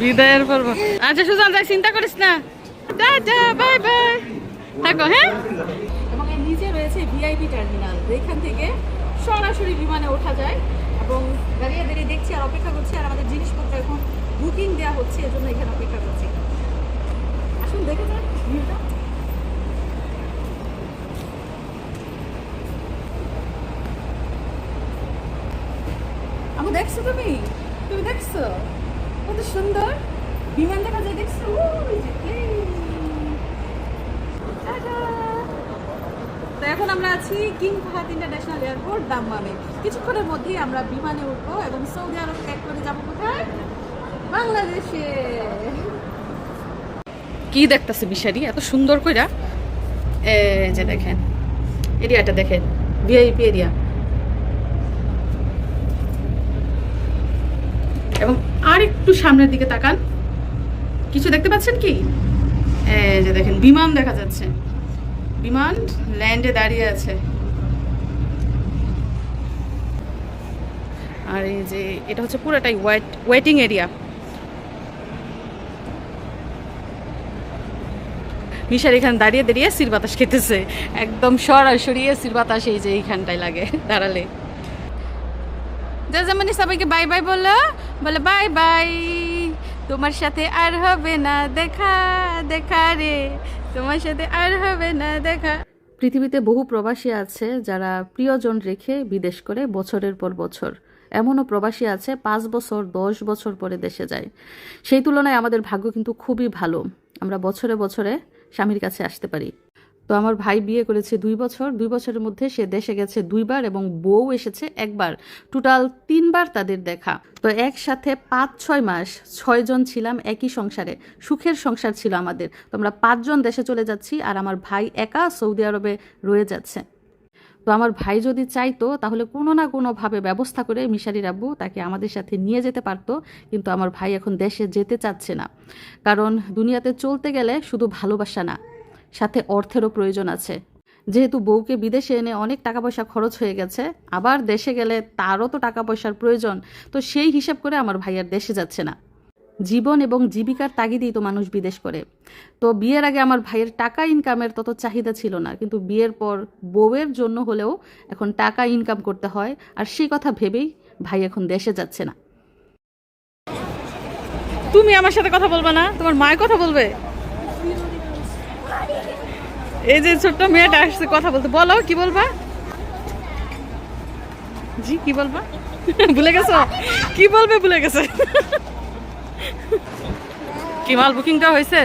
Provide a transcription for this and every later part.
বিদায়ের পর্ব। আচ্ছা সুজন, যাই, চিন্তা করিস না। Bye bye. থাকো হ্যাঁ? এবং এর নিচে রয়েছে ভিআইপি টার্মিনাল। যেখান থেকে সরাসরি বিমানে ওঠা যায় এবং দাঁড়িয়ে দাঁড়িয়ে দেখছি আর অপেক্ষা করছি আর আমাদের জিনিসপত্র এখন বুকিং দেওয়া হচ্ছে, এজন্য এখানে অপেক্ষা করছি। আসুন, দেখে যান ভিউটা। আমি দেখছ তুমি? তুমি দেখছ? কত সুন্দর। বিমান দেখা যায়, দেখছ। তো এখন আমরা আছি কিং ফাহাদ ইন্টারন্যাশনাল এয়ারপোর্ট দাম্মামে কিছুক্ষণের মধ্যেই আমরা বিমানে উঠবো এবং সৌদি আরব ত্যাগ করে যাব কোথায়? বাংলাদেশে। কি দেখতেছে বিশারি? এত সুন্দর কইরা। এই যে দেখেন, এরিয়াটা দেখেন ভিআইপি এরিয়া। এবং আর একটু সামনের দিকে তাকান। কিছু দেখতে পাচ্ছেন কি? যে দেখেন, বিমান দেখা যাচ্ছে। বিমান ল্যান্ডে দাঁড়িয়ে আছে। আর এই যে এটা হচ্ছে পুরোটাই ওয়েট ওয়েটিং এরিয়া মিশার এখানে দাঁড়িয়ে দাঁড়িয়ে সির বাতাস খেতেছে। একদম সরাসরি সির বাতাস এই যে এইখানটায় লাগে, দাঁড়ালে। জাজামানি সবাইকে বাই বাই বলল বলে বাই বাই তোমার সাথে আর হবে না দেখা দেখা রে। তোমার সাথে আর হবে না দেখা। পৃথিবীতে বহু প্রবাসী আছে যারা প্রিয়জন রেখে বিদেশ করে বছরের পর বছর। এমনও প্রবাসী আছে পাঁচ বছর, দশ বছর পরে দেশে যায়। সেই তুলনায় আমাদের ভাগ্য কিন্তু খুবই ভালো। আমরা বছরে বছরে স্বামীর কাছে আসতে পারি। তো আমার ভাই বিয়ে করেছে দুই বছর। দুই বছরের মধ্যে সে দেশে গেছে দুইবার এবং বউ এসেছে একবার। টোটাল তিনবার তাদের দেখা। তো একসাথে পাঁচ, ছয় মাস ছয়জন ছিলাম একই সংসারে। সুখের সংসার ছিল আমাদের। তো আমরা পাঁচজন দেশে চলে যাচ্ছি আর আমার ভাই একা সৌদি আরবে রয়ে যাচ্ছে। তো আমার ভাই যদি চাইতো তাহলে কোনো না কোনোভাবে ব্যবস্থা করে মিশারির আব্বু তাকে আমাদের সাথে নিয়ে যেতে পারতো। কিন্তু আমার ভাই এখন দেশে যেতে চাচ্ছে না। কারণ দুনিয়াতে চলতে গেলে শুধু ভালোবাসা না সাথে অর্থেরও প্রয়োজন আছে। যেহেতু বউকে বিদেশে এনে অনেক টাকা পয়সা খরচ হয়ে গেছে, আবার দেশে গেলে তারও তো টাকা পয়সার প্রয়োজন, তো সেই হিসাব করে আমার ভাইয়ার দেশে যাচ্ছে না। জীবন এবং জীবিকার তাগিদেই তো মানুষ বিদেশ করে। তো বিয়ের আগে আমার ভাইয়ের টাকা ইনকামের তত চাহিদা ছিল না, কিন্তু বিয়ের পর বউয়ের জন্য হলেও এখন টাকা ইনকাম করতে হয়, আর সেই কথা ভেবেই ভাই এখন দেশে যাচ্ছে না। তুমি আমার সাথে কথা বলবে না, তোমার মায়ের কথা বলবে? এই যে ছোট্ট মেয়েটা আসছে কথা বলতে। বলো কি বলবা? জি কি বলবা? ভুলে গেছো? কি বলবে ভুলে গেছে? কি মাল বুকিংটা হয়েছে?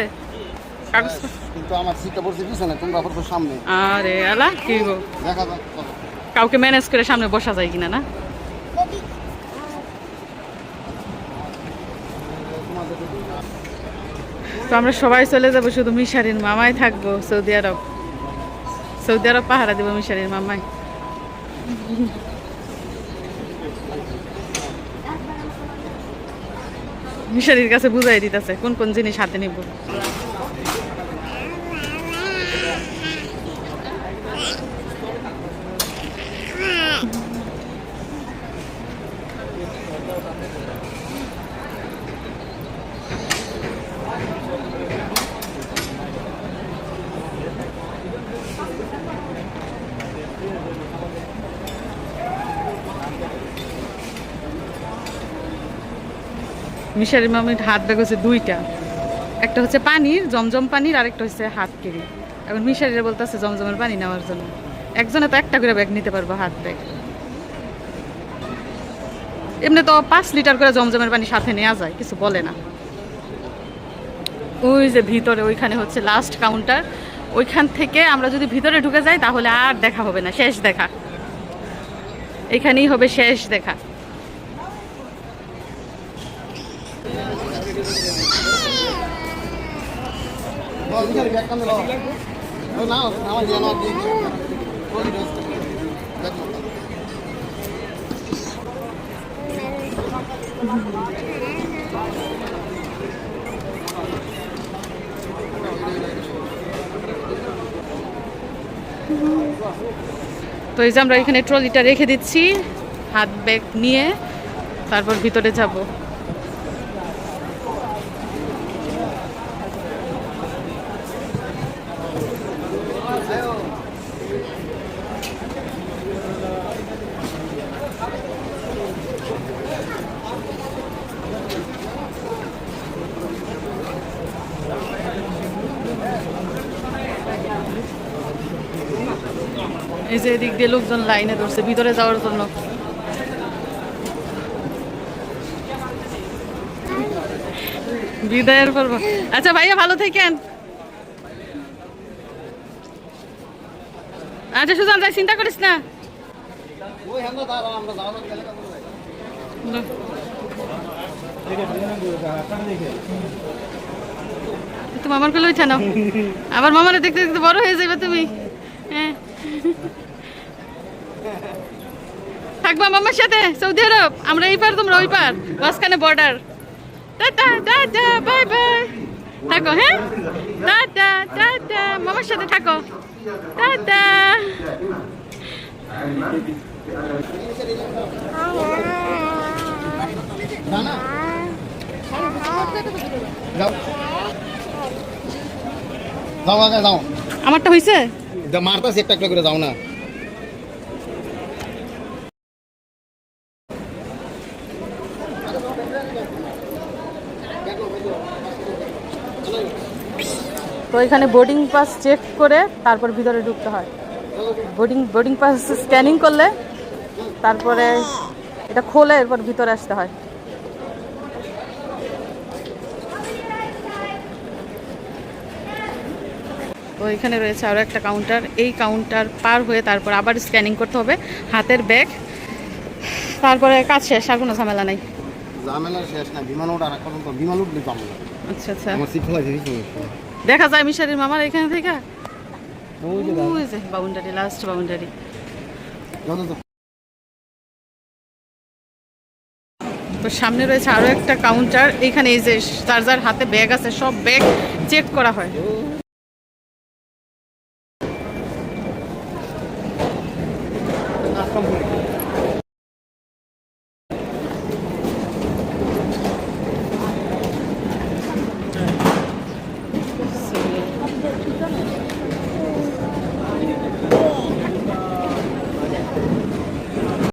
কাগজ কিন্তু আমার সিটটা পড়ছে পিছনে তোমরা পড়ছো সামনে। আরে আলা কি গো? দেখা যাক কাউকে ম্যানেজ করে সামনে বসা যায় কিনা না? তো আমরা সবাই চলে যাব শুধু মিশারির মামাই থাকব সৌদি আরব। সৌদি আরব পাহারা দেবো মিশারির মামাই মিশারির কাছে বুঝাই দিতেছে, কোন কোন জিনিস হাতে নিব। মিশারির মামির হাত ব্যাগ হচ্ছে দুইটা। একটা হচ্ছে পানির, জমজম পানির, আরেকটা হচ্ছে হাত কেরি এখন মিশারিরা বলতেছে জমজমের পানি নেওয়ার জন্য। একজনে তো একটা করে ব্যাগ নিতে পারব হাত ব্যাগ। এমনি তো পাঁচ লিটার করে জমজমের পানি সাথে নেওয়া যায়, কিছু বলে না। ওই যে ভিতরে, ওইখানে হচ্ছে লাস্ট কাউন্টার ওইখান থেকে আমরা যদি ভিতরে ঢুকে যাই, তাহলে আর দেখা হবে না, শেষ দেখা। এখানেই হবে শেষ দেখা বল, এখানে ব্যাগ কান্দে দাও। ওই নাও, নামাই দিয়ে নাও, দিয়ে দিও। বলি দাও। ব্যাগ নাও। তো এই যে আমরা এখানে ট্রলিটা রেখে দিচ্ছি হাত ব্যাগ নিয়ে তারপর ভিতরে যাব। এই যে এদিক দিয়ে লোকজন লাইনে ধরছে, ভিতরে যাওয়ার জন্য। বিদায়ের পর্ব। আচ্ছা ভাইয়া ভালো থাকেন। আচ্ছা সুজান যাই চিন্তা করিস না। তুমি আমার কোলে উঠে নাও। আবার মামারে দেখতে দেখতে বড় হয়ে যাবে তুমি। হ্যাঁ। থাকবা মামার সাথে সৌদি আরব। আমরা এই পার তোমরা ওই পার মাঝখানে border tata tata bye bye থাকো হ্যাঁ? টাটা টাটা মামার সাথে থাকো। টাটা। আমারটা হয়েছে একটা একটা করে না। তো এখানে বোর্ডিং পাস চেক করে তারপর ভিতরে ঢুকতে হয়। বোর্ডিং বোর্ডিং পাস স্ক্যানিং করলে তারপরে এটা খোলে এরপর ভিতরে আসতে হয়। তো এখানে রয়েছে আরও একটা কাউন্টার এই কাউন্টার পার হয়ে তারপর আবার স্ক্যানিং করতে হবে হাতের ব্যাগ তারপরে কাজ শেষ আর কোনো ঝামেলা নাই। ঝামেলা শেষ না বিমান ওঠার পর্যন্ত বিমান উঠলে পাবো আচ্ছা আচ্ছা। আমার সিট ফেলাই দেখা যায় মিশারির মামার এখানে থেকে। ওই যে বাউন্ডারি লাস্ট বাউন্ডারি তো সামনে রয়েছে আরও একটা কাউন্টার এখানে এই যে চার্জার হাতে ব্যাগ আছে সব ব্যাগ চেক করা হয়।